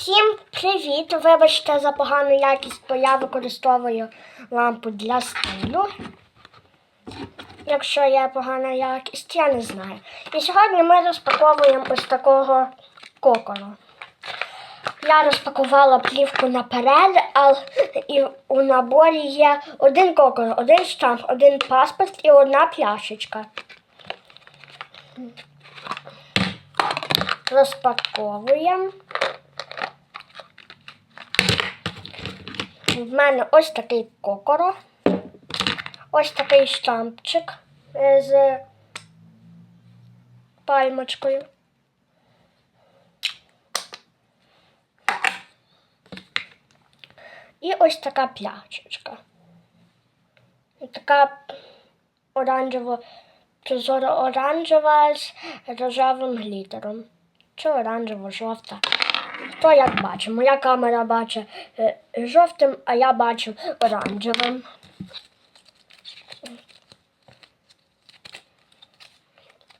Всім привіт! Вибачте за погану якість, бо я використовую лампу для стилю. Якщо є погана якість, я не знаю. І сьогодні ми розпаковуємо ось такого кокону. Я розпакувала плівку наперед, але і у наборі є один кокон, один штамп, один паспорт і одна пляшечка. Розпаковуємо. В мене ось такий кокоро, ось такий штампчик е, з пальмочкою. І ось така пляшечка. Така оранжево, прозоро оранжева з рожевим глітером. Чи оранжево-жовта. Хто як бачить? Моя камера бачить е, жовтим, а я бачу оранжевим.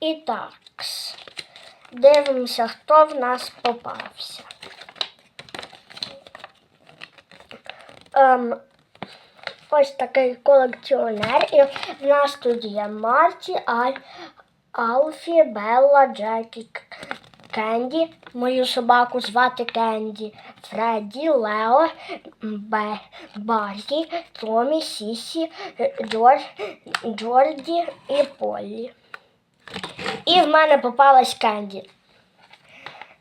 І так. Дивимося, хто в нас попався. Ем, ось такий колекціонер. І в нас тут є Марті, Алфі, Белла, Джекі, Кенді. Мою собаку звати Кенді, Фредді, Лео, Бе, Барті, Томі, Сісі, Джор, Джорді і Полі. І в мене попалась Кенді.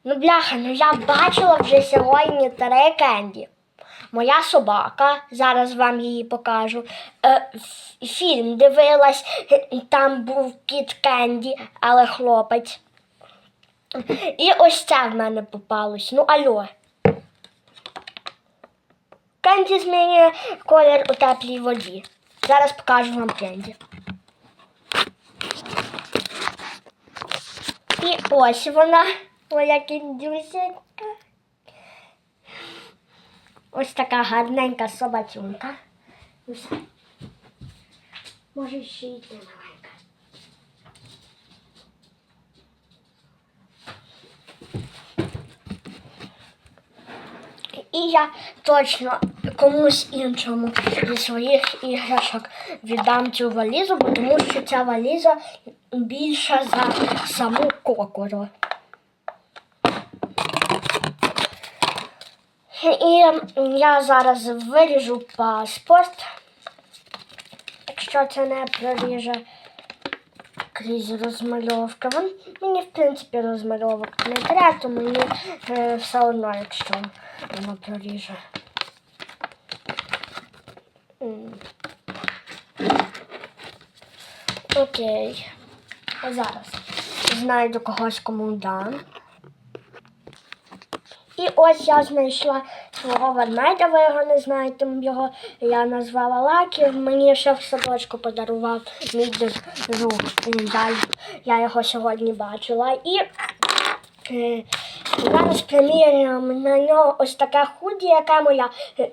Ну, бляха, ну я бачила вже сьогодні три Кенді. Моя собака, зараз вам її покажу. Е, фільм дивилась, там був кіт Кенді, але хлопець. І ось це в мене попалось. Ну алло. Кенді змінює колір у теплій воді. Зараз покажу вам Кенді. І ось вона, моя кіндюсенька. Ось така гарненька собачунка. Ось. Може ще й ти маленька. І я точно комусь іншому зі своїх іграшок віддам цю валізу, бо тому що ця валіза більша за саму кокору. І я зараз виріжу паспорт. Якщо це не проріже крізь розмальовки. Вон, мені, в принципі, розмальовок не треба, то мені е, все одно, якщо воно проріже. Окей. А зараз знайду когось кому дам. І ось я знайшла свого ведмедя, ви його не знаєте, його я назвала Лакі. Мені ще в садочку подарував мій друг. Я, його сьогодні бачила. І е, зараз приміряємо на нього ось таке худі, яке моя. е,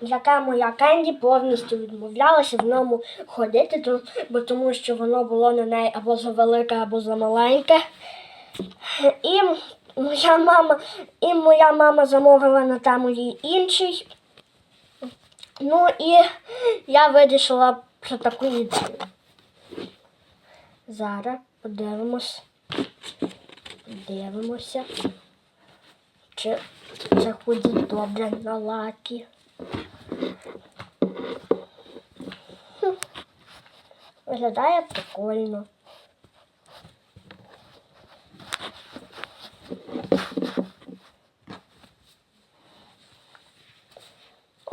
Яка моя Кенді повністю відмовлялася в ньому ходити, бо тому що воно було на неї або завелике, або замаленьке. І моя мама, і моя мама замовила на тему їй інший. Ну і я вирішила про таку ідею. Зараз подивимось. Дивимося. Чи це ходить добре на лакі. Виглядає прикольно.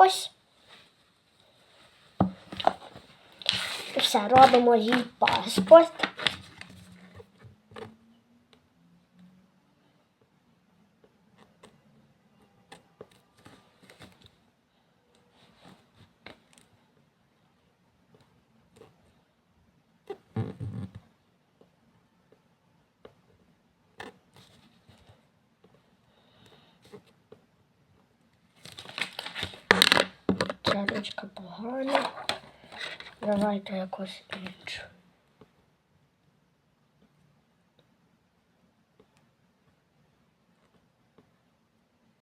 Ось. І все, робимо їй паспорт. Ця ручка погана. Давайте якось іншу.